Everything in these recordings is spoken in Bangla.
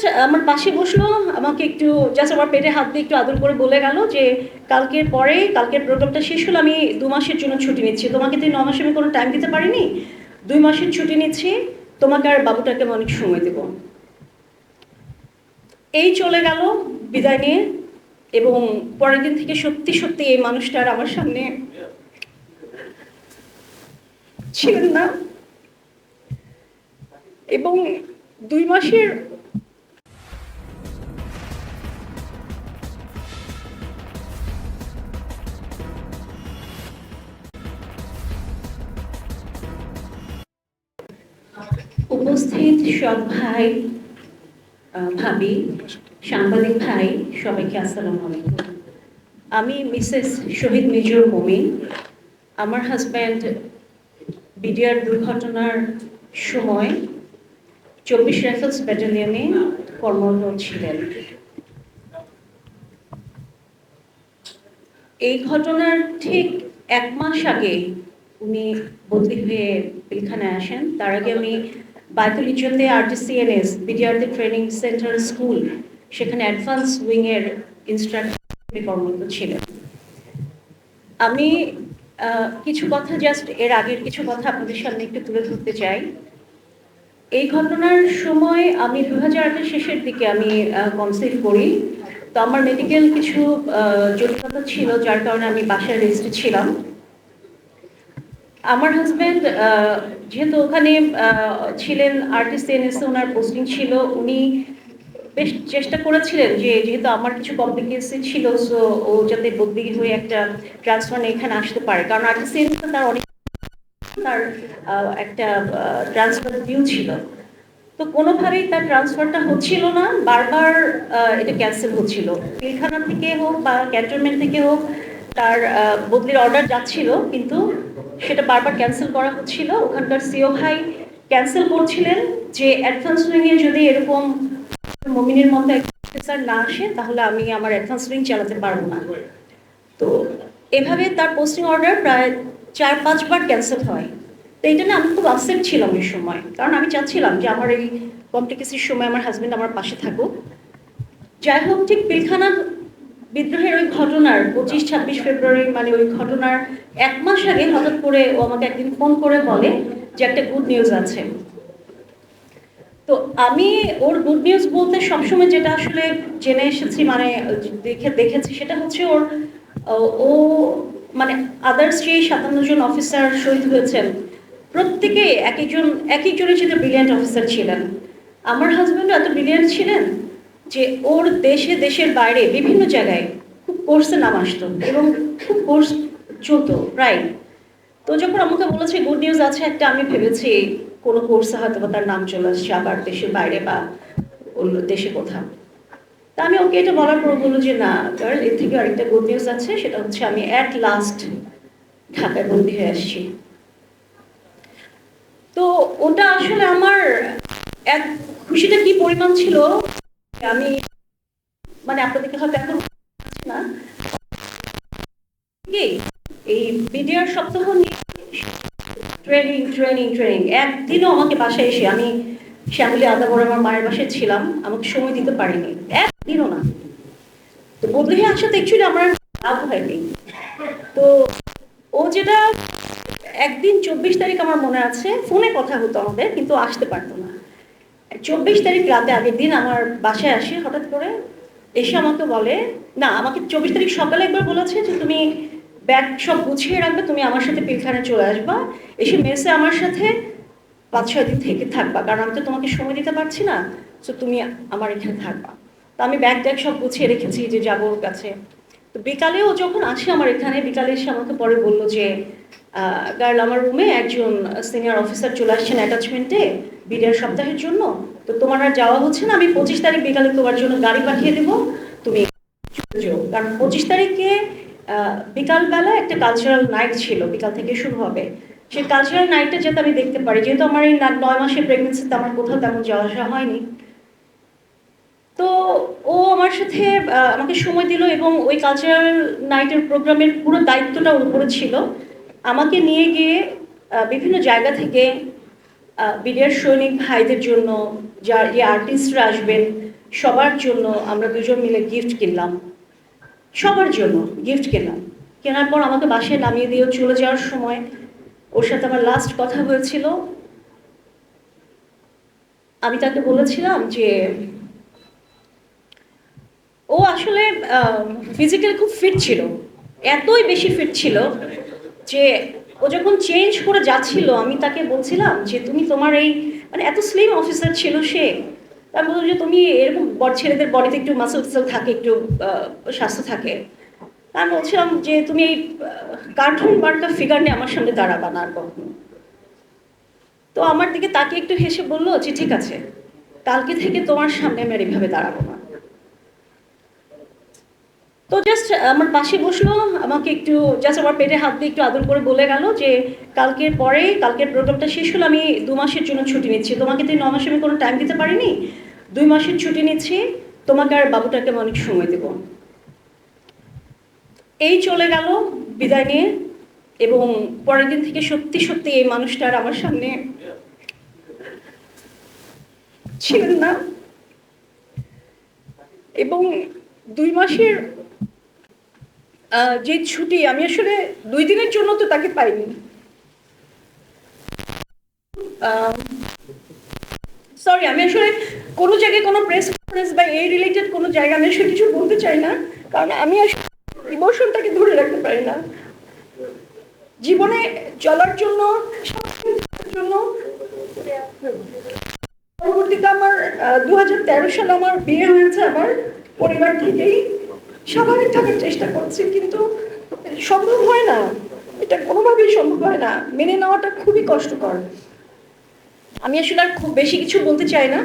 জাস্ট আমার পাশে বসল, আমাকে একটু জাস্ট আমার পেটে হাত দিয়ে একটু আদর করে বলে গেল যে, কালকের পরে, কালকের প্রোগ্রামটা শেষ হলো আমি দু মাসের জন্য ছুটি নিচ্ছি। তোমাকে তো এই ন মাসে আমি কোনো টাইম দিতে পারিনি। দুই মাসের ছুটি নিচ্ছি, তোমাকে আর বাবুটাকে আমি অনেক সময় দেবো। এই চলে গেল বিদায় নিয়ে, এবং পরের দিন থেকে সত্যি সত্যি এই মানুষটা আর আমার সামনে ছিলেন না। এবং দুই মাসের সব ভাই ভাবি, সাংবাদিক ভাই, সবাইকে আসসালামু আলাইকুম। আমি মিসেস শহীদ মিজুর মমিন। আমার হাজব্যান্ড বিডিআর দুর্ঘটনার সময় চব্বিশ রাইফেলস ব্যাটালিয়নে কর্মরত ছিলেন। এই ঘটনার ঠিক এক মাস আগে উনি বদলি হয়ে পিলখানায় আসেন। তার আগে আমি বায়তুল আরটিসিএনএস বিডিআরতে ট্রেনিং সেন্টার স্কুল সেখানে অ্যাডভান্স উইংয়ের ইনস্ট্রাক্টর কর্মরত ছিলেন। আমি কিছু কথা জাস্ট এর আগের কিছু কথা আপনাদের সামনে একটু তুলে ধরতে চাই। এই ঘটনার সময় আমি দু হাজার শেষের দিকে আমি কনসিভ করি। তো আমার মেডিকেল কিছু জটিলতা ছিল, যার কারণে আমি বাসায় রেজিস্ট্রি ছিলাম। আমার হাজব্যান্ড যেহেতু ওখানে ছিলেন আর্টিস্ট ওনার পোস্টিং ছিল, উনি বেশ চেষ্টা করেছিলেন যে যেহেতু আমার কিছু কমপ্লিকেশন ছিল সো ও যাতে বদলি হয়ে একটা ট্রান্সফার এখানে আসতে পারে। কারণ আর্টিস্ট তার অনেক, তার একটা ট্রান্সফার ডিউ ছিল। তো কোনোভাবেই তার ট্রান্সফারটা হচ্ছিল না। বারবার এটা ক্যান্সেল হচ্ছিল। পিলখানা থেকে হোক বা ক্যান্টনমেন্ট থেকে হোক তার বদলির অর্ডার যাচ্ছিল, কিন্তু সেটা বারবার ক্যান্সেল করা হচ্ছিল। ওখানকার সিও ভাই ক্যান্সেল করছিলেন যে অ্যাডভান্স উইংয়ে যদি এরকম মমিনের মতো অফিসার না আসে, তাহলে আমি আমার অ্যাডভান্স উইং চালাতে পারব না। তো এভাবে তার পোস্টিং অর্ডার প্রায় চার পাঁচবার ক্যান্সেল হয়। তো এটা না আমি খুব আপসেট ছিলাম এই সময়। কারণ আমি চাচ্ছিলাম যে আমার এই কমপ্লিকেসির সময় আমার হাজবেন্ড আমার পাশে থাকুক। যাই হোক, ঠিক পিলখানা বিদ্রোহের ওই ঘটনার পঁচিশ, ছাব্বিশ ফেব্রুয়ারি মানে ওই ঘটনার এক মাস আগে হঠাৎ করে ও আমাকে একদিন ফোন করে বলে যে একটা গুড নিউজ আছে। তো আমি ওর গুড নিউজ বলতে সবসময় যেটা আসলে জেনে এসেছি মানে দেখে, দেখেছি সেটা হচ্ছে ওর, ও- মানে আদার্স যে সাতান্ন জন অফিসার শহীদ হয়েছেন। প্রত্যেকে এক একজন, এক একজনের সাথে ব্রিলিয়ান্ট অফিসার ছিলেন। আমার হাজব্যান্ড এত ব্রিলিয়ান্ট ছিলেন যে ওর দেশে, দেশের বাইরে বিভিন্ন জায়গায় খুব কোর্সে নাম আসতো এবং খুব কোর্স চলতো প্রায় তো যখন আমাকে বলেছে গুড নিউজ আছে একটা, আমি ভেবেছি কোনো কোর্সে হয়তো বা তার নাম চলে আসছে আবার দেশের বাইরে বা অন্য দেশে কোথাও। তা আমি ওকে এটা বলার পর বলল যে, না গার্ল এর থেকে আরেকটা গুড নিউজ আছে, সেটা হচ্ছে আমি অ্যাট লাস্ট ঢাকায় বন্দি হয়ে আসছি। তো ওটা আসলে আমার এক খুশিটা কি পরিমাণ ছিল? আমি মানে আপনাদেরকে হয়তো এখন না, কি এই বিডিআর সপ্তাহ ট্রেনিং ট্রেনিং ট্রেনিং একদিনও আমাকে বাসায় এসে আমি শ্যামলি আদাবর আমার মায়ের বাসায় ছিলাম, আমাকে সময় দিতে পারিনি, একদিনও না। তো বদলে হয়ে আসাতে অ্যাকচুয়ালি আমার লাভ হয়নি। তো ও যেটা একদিন চব্বিশ তারিখ আমার মনে আছে, ফোনে কথা হতো আমাদের, কিন্তু আসতে পারতো না। চব্বিশ তারিখ রাতে আগের দিন আমার বাসায় আসি, হঠাৎ করে এসে আমাকে বলে, না, আমাকে চব্বিশ তারিখ সকালে একবার বলেছে যে তুমি ব্যাগ সব গুছিয়ে রাখবে, তুমি আমার সাথে পিলখানে চলে আসবা। এসে মেসে আমার সাথে পাঁচ, ছয় দিন থেকে থাকবা, কারণ আমি তো তোমাকে সময় দিতে পারছি না, তো তুমি আমার এখানে থাকবা। তো আমি ব্যাগ, ট্যাগ সব গুছিয়ে রেখেছি যে যাব ওর কাছে। তো বিকালে ও যখন আসে আমার এখানে, বিকালে এসে আমাকে পরে বলল যে গার্ল, আমার রুমে একজন সিনিয়র অফিসার চলে আসছেন অ্যাটাচমেন্টে বিডিআর সপ্তাহের জন্য। তো তোমার আর যাওয়া হচ্ছে না, আমি পঁচিশ তারিখ বিকালে তোমার জন্য গাড়ি পাঠিয়ে দেবো। তুমি কারণ পঁচিশ তারিখে বিকালবেলা একটা কালচারাল নাইট ছিল, বিকাল থেকে শুরু হবে। সেই কালচারাল নাইটটা যাতে আমি দেখতে পারি, যেহেতু আমার এই নয় মাসের প্রেগনেন্সিতে আমার কোথাও তেমন যাওয়া আসা হয়নি। তো ও আমার সাথে আমাকে সময় দিল এবং ওই কালচারাল নাইটের প্রোগ্রামের পুরো দায়িত্বটা ওর উপরে ছিল। আমাকে নিয়ে গিয়ে বিভিন্ন জায়গা থেকে বিডিআর সৈনিক ভাইদের জন্য যা যে আর্টিস্টরা আসবেন, সবার জন্য আমরা দুজন মিলে গিফট কিনলাম। সবার জন্য গিফট কিনলাম। কেনার পর আমাকে বাসায় নামিয়ে দিয়ে চলে যাওয়ার সময় ওর সাথে আমার লাস্ট কথা হয়েছিল। আমি তাকে বলেছিলাম যে, ও আসলে ফিজিক্যালি খুব ফিট ছিল। এতই বেশি ফিট ছিল যে ও যখন চেঞ্জ করে যাচ্ছিল, আমি তাকে বলছিলাম যে, তুমি তোমার এই মানে এত স্লিম অফিসার ছিল সে। তার বলল যে, তুমি এরকম বড় ছেলেদের বডিতে একটু মাসল টাসল থাকে, একটু স্বাস্থ্য থাকে। আমি বলছিলাম যে, তুমি এই কার্টুন বার্টা ফিগার নিয়ে আমার সামনে দাঁড়াবা না আর কখনো। তো আমার দিকে তাকে একটু হেসে বলল যে ঠিক আছে। কালকে থেকে তোমার সামনে আমি আর এইভাবে দাঁড়াবো না। তো জাস্ট আমার পাশে বসল, আমাকে একটু জাস্ট আমার পেটে হাত দিয়ে একটু আদর করে বলে গেল যে কালকের পরে, কালকের প্রোগ্রামটা শেষ হলো আমি দু মাসের জন্য ছুটি নিচ্ছি। তোমাকে তো ন মাসে আমি কোনো টাইম দিতে পারিনি। দুই মাসের ছুটি নিচ্ছি। তোমাকে আর বাবুটাকে আমি অনেক সময় দেবো। এই চলে গেল বিদায় নিয়ে এবং পরের দিন থেকে সত্যি সত্যি এই মানুষটা আর আমার সামনে ছিলেন না। এবং দুই মাসের যে ছুটি, আমি আসলে দুই দিনের জন্য তো তাকে পাইনি। সরি আমি আসলে কোনো জায়গায় কোনো প্রেস কনফারেন্স বা এই রিলেটেড কোনো জায়গা আমি আসলে কিছু বলতে চাই না, কারণ আমি আসলে ইমোশনটাকে ধরে রাখতে পারি না। জীবনে চলার জন্য জন্য, পরবর্তীতে আমার দু হাজার তেরো সালে আমার বিয়ে হয়েছে আমার পরিবার থেকেই। স্বাভাবিক থাকার চেষ্টা করছি, কিন্তু সম্ভব হয় না। এটা কোনোভাবেই সম্ভব হয় না। মেনে নেওয়াটা খুবই কষ্টকর। আমি আসলে আর খুব বেশি কিছু বলতে চাই না।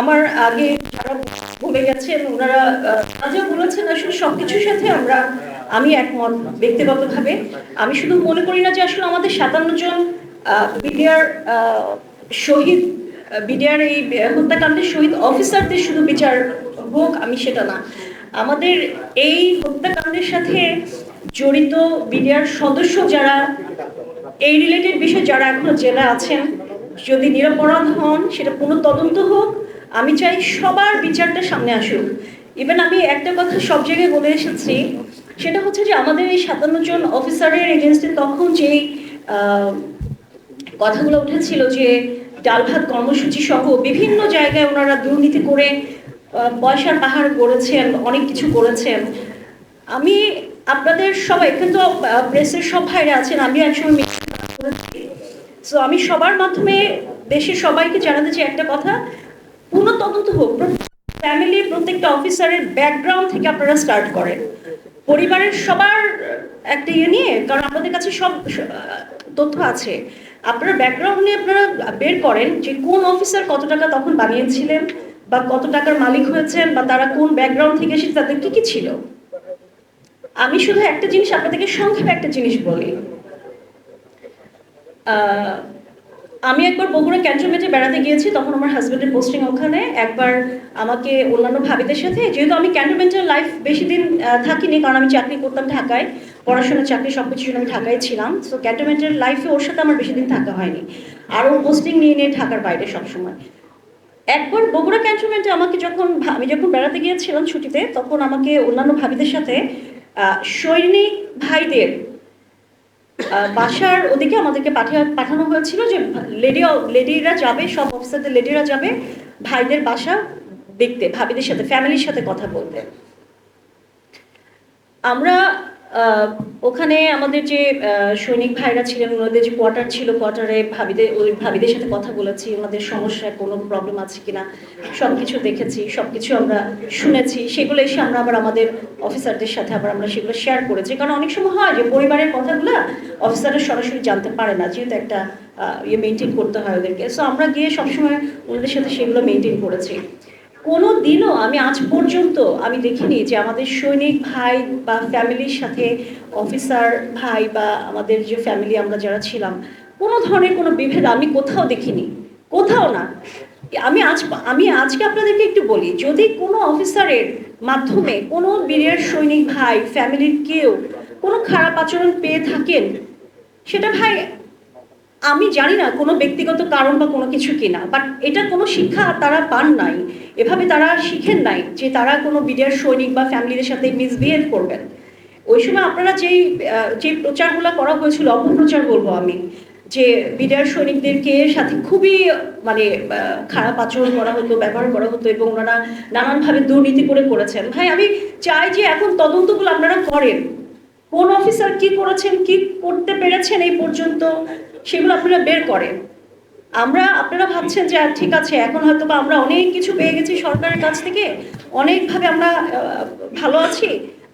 আমার আগে যারা বলে গেছেন ওনারা যা বলেছেন আসলে সবকিছুর সাথে আমরা, আমি একমত ব্যক্তিগতভাবে। আমি শুধু মনে করি না যে আসলে আমাদের সাতান্ন জন বিডিআর শহীদ, বিডিআর এই হত্যাকাণ্ডের শহীদ অফিসারদের শুধু বিচার হোক, আমি সেটা না। আমাদের এই হত্যাকাণ্ডের সাথে জড়িত বিডিআর সদস্য যারা, এই রিলেটেড বিষয়ে যারা এখনও জেলা আছেন, যদি নিরাপরাধ হন, সেটা পুনঃ তদন্ত হোক, আমি চাই সবার বিচারটা সামনে আসুক। ইভেন আমি একটা কথা সব জায়গায় বলে এসেছি, সেটা হচ্ছে যে আমাদের এই সাতান্ন জন অফিসারের এগেনস্টে তখন যেই কথাগুলো উঠেছিল যে ডাল ভাত কর্মসূচি সহ বিভিন্ন জায়গায় ওনারা দুর্নীতি করে পয়সার পাহাড় গড়েছেন, অনেক কিছু করেছেন। আমি আপনাদের সবাই, কিন্তু প্রেসের সব ভাইরা আছেন আমি একসময় সো আমি সবার মাধ্যমে দেশের সবাইকে জানাতে চাই একটা কথা। পুনঃ তদন্ত হোক ফ্যামিলি প্রত্যেকটা অফিসারের ব্যাকগ্রাউন্ড থেকে আপনারা স্টার্ট করেন। পরিবারের সবার একটা ইয়ে নিয়ে, কারণ আপনাদের কাছে সব তথ্য আছে। আপনারা ব্যাকগ্রাউন্ড নিয়ে আপনারা বের করেন যে কোন অফিসার কত টাকা তখন বানিয়েছিলেন বা কত টাকার মালিক হয়েছেন বা তারা কোন ব্যাকগ্রাউন্ড থেকে এসেছে, তাদের কি কি ছিল? আমি শুধু একটা জিনিস আপনাদেরকে সংক্ষেপে একটা জিনিস বলি। আমি একবার বগুড়া ক্যান্টনমেন্টে বেড়াতে গিয়েছি, তখন আমার হাজব্যান্ডের পোস্টিং ওখানে। একবার আমাকে অন্যান্য ভাবিদের সাথে, যেহেতু আমি ক্যান্টনমেন্টের লাইফ বেশি দিন থাকিনি, কারণ আমি চাকরি করতাম ঢাকায়, পড়াশোনা, চাকরি সব জন্য আমি ঢাকায় ছিলাম। সো ক্যান্টনমেন্টের লাইফে ওর সাথে আমার বেশি দিন থাকা হয়নি। আর ও পোস্টিং নিয়ে নিয়ে ঢাকার বাইরে সবসময়। একবার বগুড়া ক্যান্টনমেন্টে আমাকে যখন আমি যখন বেড়াতে গিয়েছিলাম ছুটিতে, তখন আমাকে অন্যান্য ভাবিদের সাথে সৈনিক ভাইদের বাসার ওদিকে আমাদেরকে পাঠিয়ে, পাঠানো হয়েছিল যে লেডি লেডিরা যাবে, সব অফিসারদের লেডিরা যাবে ভাইদের বাসা দেখতে, ভাবিদের সাথে ফ্যামিলির সাথে কথা বলতে। আমরা ওখানে আমাদের যে সৈনিক ভাইরা ছিলেন, ওনাদের যে কোয়ার্টার ছিল কোয়ার্টারে ভাবিদের, ওই ভাবিদের সাথে কথা বলেছি, ওনাদের সমস্যায় কোনো প্রবলেম আছে কিনা সব কিছু দেখেছি সব কিছু আমরা শুনেছি, সেগুলো এসে আমরা আবার আমাদের অফিসারদের সাথে আবার আমরা সেগুলো শেয়ার করেছি। কারণ অনেক সময় হয় যে, পরিবারের কথাগুলো অফিসাররা সরাসরি জানতে পারে না, যেহেতু একটা ইয়ে মেনটেন করতে হয় ওদেরকে। সো আমরা গিয়ে সবসময় ওনাদের সাথে সেগুলো মেনটেন করেছি। কোনো দিনও আমি আজ পর্যন্ত আমি দেখিনি যে আমাদের সৈনিক ভাই বা ফ্যামিলির সাথে অফিসার ভাই বা আমাদের যে ফ্যামিলি আমরা যারা ছিলাম, কোনো ধরনের কোনো বিভেদ আমি কোথাও দেখিনি। কোথাও না। আমি আজ, আমি আজকে আপনাদেরকে একটু বলি, যদি কোনো অফিসারের মাধ্যমে কোনো বীরের সৈনিক ভাই, ফ্যামিলির কেউ কোনো খারাপ আচরণ পেয়ে থাকেন, সেটা ভাই আমি জানি না কোনো ব্যক্তিগত কারণ বা কোনো কিছু কিনা বাট এটা কোনো শিক্ষা তারা পান নাই। এভাবে তারা শিখেন নাই যে তারা কোনো বিডিআর সৈনিক বা ফ্যামিলিদের সাথে মিসবিহেভ করবেন। ওই সময় আপনারা যেই যে প্রচারগুলো করা হয়েছিল, অপপ্রচার বলব আমি, যে বিডিআর সৈনিকদেরকে সাথে খুবই মানে খারাপ আচরণ করা হতো, ব্যবহার করা হতো এবং ওনারা নানানভাবে দুর্নীতি করে করেছেন। ভাই, আমি চাই যে এখন তদন্তগুলো আপনারা করেন। কোন অফিসার কি করেছেন, কি করতে পেরেছেন এই পর্যন্ত? সেগুলো আপনারা বের করেন। আমরা, আপনারা ভাবছেন যে ঠিক আছে, এখন হয়তো বা আমরা অনেক কিছু পেয়ে গেছি সরকারের কাছ থেকে, অনেকভাবে আমরা ভালো আছি।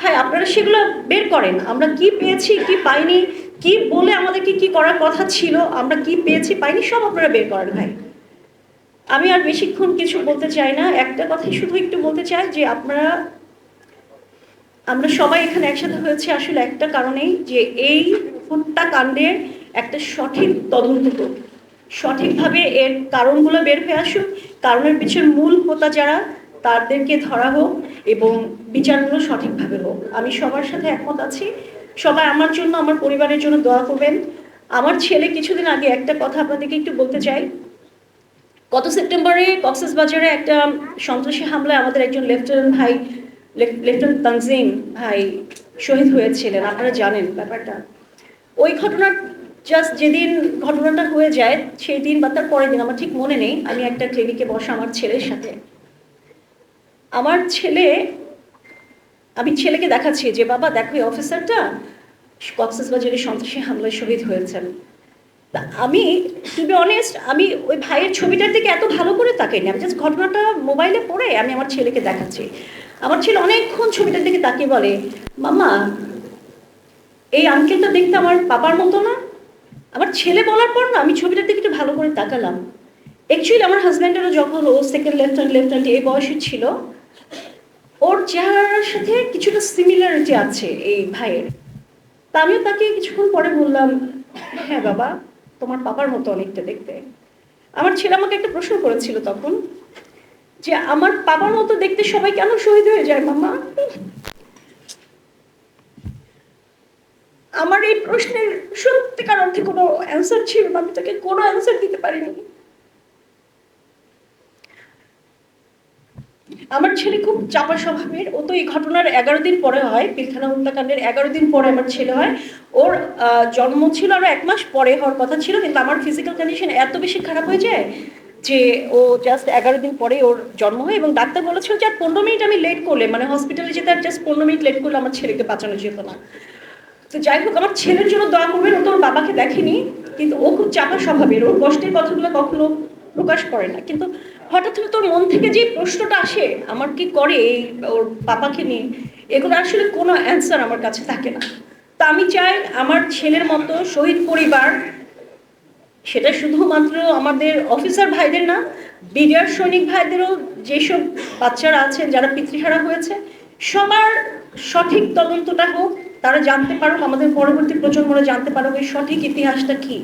ভাই, আপনারা সেগুলো বের করেন। আমরা কি পেয়েছি, কি পাইনি, কি বলে আমাদেরকে কি করার কথা ছিল, আমরা কি পেয়েছি, পাইনি, সব আপনারা বের করেন ভাই। আমি আর বেশিক্ষণ কিছু বলতে চাই না। একটা কথাই শুধু একটু বলতে চাই যে, আপনারা, আমরা সবাই এখানে একসাথে হয়েছে আসলে একটা কারণেই যে, এই হত্যাকাণ্ডের একটা সঠিক তদন্ত হোক সঠিকভাবে এর কারণগুলো বের হয়ে আসুক। কারণের পিছনে মূল হোতা যারা, তাদেরকে ধরা হোক এবং বিচারগুলো সঠিকভাবে হোক। আমি সবার সাথে একমত আছি। সবাই আমার জন্য, আমার পরিবারের জন্য দোয়া করবেন। আমার ছেলে কিছুদিন আগে একটা কথা আপনাদেরকে একটু বলতে চাই। গত সেপ্টেম্বরে কক্সেস বাজারে একটা সন্ত্রাসী হামলায় আমাদের একজন লেফটেন্যান্ট ভাই, লেফ- লেফটেন্যান্ট তানজিম ভাই শহীদ হয়েছিলেন। আপনারা জানেন ব্যাপারটা। ওই ঘটনার জাস্ট যেদিন ঘটনাটা হয়ে যায়, সেই দিন বা তার পরের দিন, আমার ঠিক মনে নেই, আমি একটা ক্লিনিকে বসা আমার ছেলের সাথে। আমার ছেলে, আমি ছেলেকে দেখাচ্ছি যে, বাবা, দেখো এই অফিসারটা কক্সেস বাজারে সন্ত্রাসী হামলায় শহীদ হয়েছেন। আমি টু বি অনেস্ট আমি ওই ভাইয়ের ছবিটার দিকে এত ভালো করে তাকাইনি আমি জাস্ট ঘটনাটা মোবাইলে পড়ে আমি আমার ছেলেকে দেখাচ্ছি। আমার ছেলে অনেকক্ষণ ছবিটার দিকে তাকিয়ে বলে মামা এই আঙ্কেলটা দেখতে আমার পাপার মতো না? আমার ছেলে বলার পর না আমি ছবিটার দিকে একটু ভালো করে তাকালাম। অ্যাকচুয়ালি আমার হাজব্যান্ডেরও যখন ও সেকেন্ড লেফটেন্যান্ট লেফটেন্যান্ট এই বয়সে ছিল, ওর চেহারার সাথে কিছুটা সিমিলারিটি আছে এই ভাইয়ের। তা আমিও তাকে কিছুক্ষণ পরে বললাম হ্যাঁ বাবা, তোমার বাবার মতো অনেকটা দেখতে। আমার ছেলে আমাকে একটা প্রশ্ন করেছিল তখন, যে আমার বাবার মতো দেখতে সবাই কেন শহীদ হয়ে যায় মামা আমার এই প্রশ্নের সত্যিকার অর্থে কোনো অ্যান্সার ছিল না, আমি তাকে কোনো অ্যান্সার দিতে পারিনি। আমার ছেলে খুব চাপা স্বভাবের, ও তো এই ঘটনার এগারো দিন পরে হয়, পিলখানা হত্যাকাণ্ডের এগারো দিন পরে আমার ছেলে হয়। ওর জন্ম ছিল আরও এক মাস পরে হওয়ার কথা ছিল, কিন্তু আমার ফিজিক্যাল কন্ডিশন এত বেশি খারাপ হয়ে যায় যে ও জাস্ট এগারো দিন পরে ওর জন্ম হয় এবং ডাক্তার বলেছিল যে আর পনেরো মিনিট আমি লেট করলে মানে হসপিটালে যেতে আর জাস্ট পনেরো মিনিট লেট করলে আমার ছেলেকে বাঁচানো যেত না। তো যাই হোক, আমার ছেলের জন্য দোয়া করবেন। ও তো ওর বাবাকে দেখেনি, কিন্তু ও খুব চাপা স্বভাবের। ওর কষ্টের কথাগুলো কখনো প্রকাশ করে না। কিন্তু হঠাৎ করে তোর মন থেকে যে প্রশ্নটা আসে, আমার কি করে এই ওর বাবাকে নিয়ে, এগুলো আসলে কোনো অ্যান্সার আমার কাছে থাকে না। তা আমি চাই আমার ছেলের মতো শহীদ পরিবার, সেটা শুধুমাত্র আমাদের অফিসার ভাইদের না, বিডিআর সৈনিক ভাইদেরও, যেসব বাচ্চারা আছেন, যারা পিতৃহারা হয়েছে, সবার সঠিক তদন্তটা হোক তারা জানতে পারুক আমাদের পরবর্তী প্রজন্মরা জানতে পারুক এই সঠিক ইতিহাসটা কি।